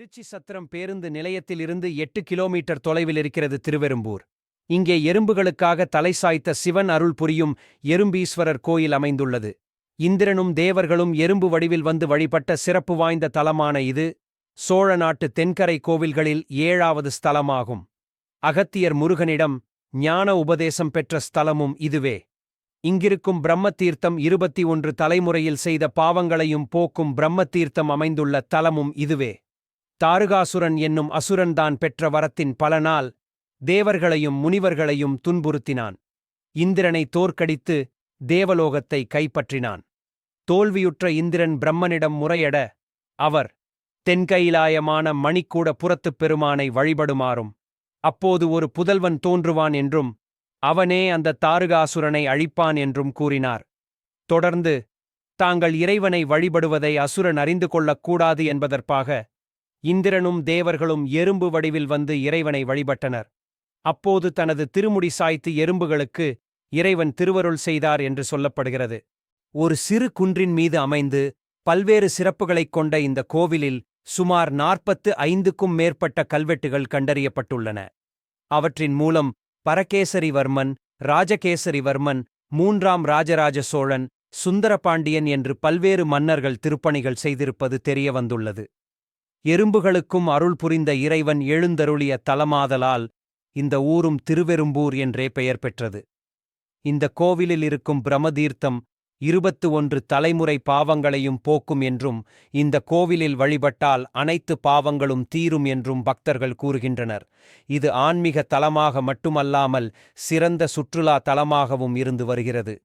திருச்சி சத்திரம் பேருந்து நிலையத்திலிருந்து எட்டு கிலோமீட்டர் தொலைவில் இருக்கிறது திருவெரும்பூர் இங்கே எறும்புகளுக்காக தலை சாய்த்த சிவன் அருள் புரியும் எறும்பீஸ்வரர் கோயில் அமைந்துள்ளது. இந்திரனும் தேவர்களும் எறும்பு வடிவில் வந்து வழிபட்ட சிறப்பு வாய்ந்த தலமான இது சோழ நாட்டு தென்கரை கோவில்களில் ஏழாவது ஸ்தலமாகும். அகத்தியர் முருகனிடம் ஞான உபதேசம் பெற்ற ஸ்தலமும் இதுவே. இங்கிருக்கும் பிரம்மத்தீர்த்தம் இருபத்தி ஒன்று தலைமுறையில் செய்த பாவங்களையும் போக்கும் பிரம்ம தீர்த்தம் அமைந்துள்ள தலமும் இதுவே. தாருகாசுரன் என்னும் அசுரன்தான் பெற்ற வரத்தின் பலனால் தேவர்களையும் முனிவர்களையும் துன்புறுத்தினான். இந்திரனை தோற்கடித்து தேவலோகத்தை கைப்பற்றினான். தோல்வியுற்ற இந்திரன் பிரம்மனிடம் முறையட அவர் தென்கையிலாயமான மணிக்கூட புறத்துப் பெருமானை வழிபடுமாறும் அப்போது ஒரு புதல்வன் தோன்றுவான் என்றும் அவனே அந்த தாருகாசுரனை அழிப்பான் என்றும் கூறினார். தொடர்ந்து தாங்கள் இறைவனை வழிபடுவதை அசுரன் அறிந்து கொள்ளக்கூடாது என்பதற்காக இந்திரனும் தேவர்களும் எறும்பு வடிவில் வந்து இறைவனை வழிபட்டனர். அப்போது தனது திருமுடி சாய்த்து எறும்புகளுக்கு இறைவன் திருவருள் செய்தார் என்று சொல்லப்படுகிறது. ஒரு சிறு குன்றின் மீது அமைந்து பல்வேறு சிறப்புகளைக் கொண்ட இந்த கோவிலில் சுமார் நாற்பத்து ஐந்துக்கும் மேற்பட்ட கல்வெட்டுகள் கண்டறியப்பட்டுள்ளன. அவற்றின் மூலம் பரகேசரிவர்மன் ராஜகேசரிவர்மன் மூன்றாம் ராஜராஜ சோழன் சுந்தரபாண்டியன் என்று பல்வேறு மன்னர்கள் திருப்பணிகள் செய்திருப்பது தெரியவந்துள்ளது. எறும்புகளுக்கும் அருள் புரிந்த இறைவன் எழுந்தருளிய தலமாதலால் இந்த ஊரும் திருவெரும்பூர் என்றே பெயர் பெற்றது. இந்த கோவிலில் இருக்கும் பிரமதீர்த்தம் இருபத்து ஒன்று தலைமுறை பாவங்களையும் போக்கும் என்றும் இந்த கோவிலில் வழிபட்டால் அனைத்து பாவங்களும் தீரும் என்றும் பக்தர்கள் கூறுகின்றனர். இது ஆன்மீக தலமாக மட்டுமல்லாமல் சிறந்த சுற்றுலா தலமாகவும் இருந்து வருகிறது.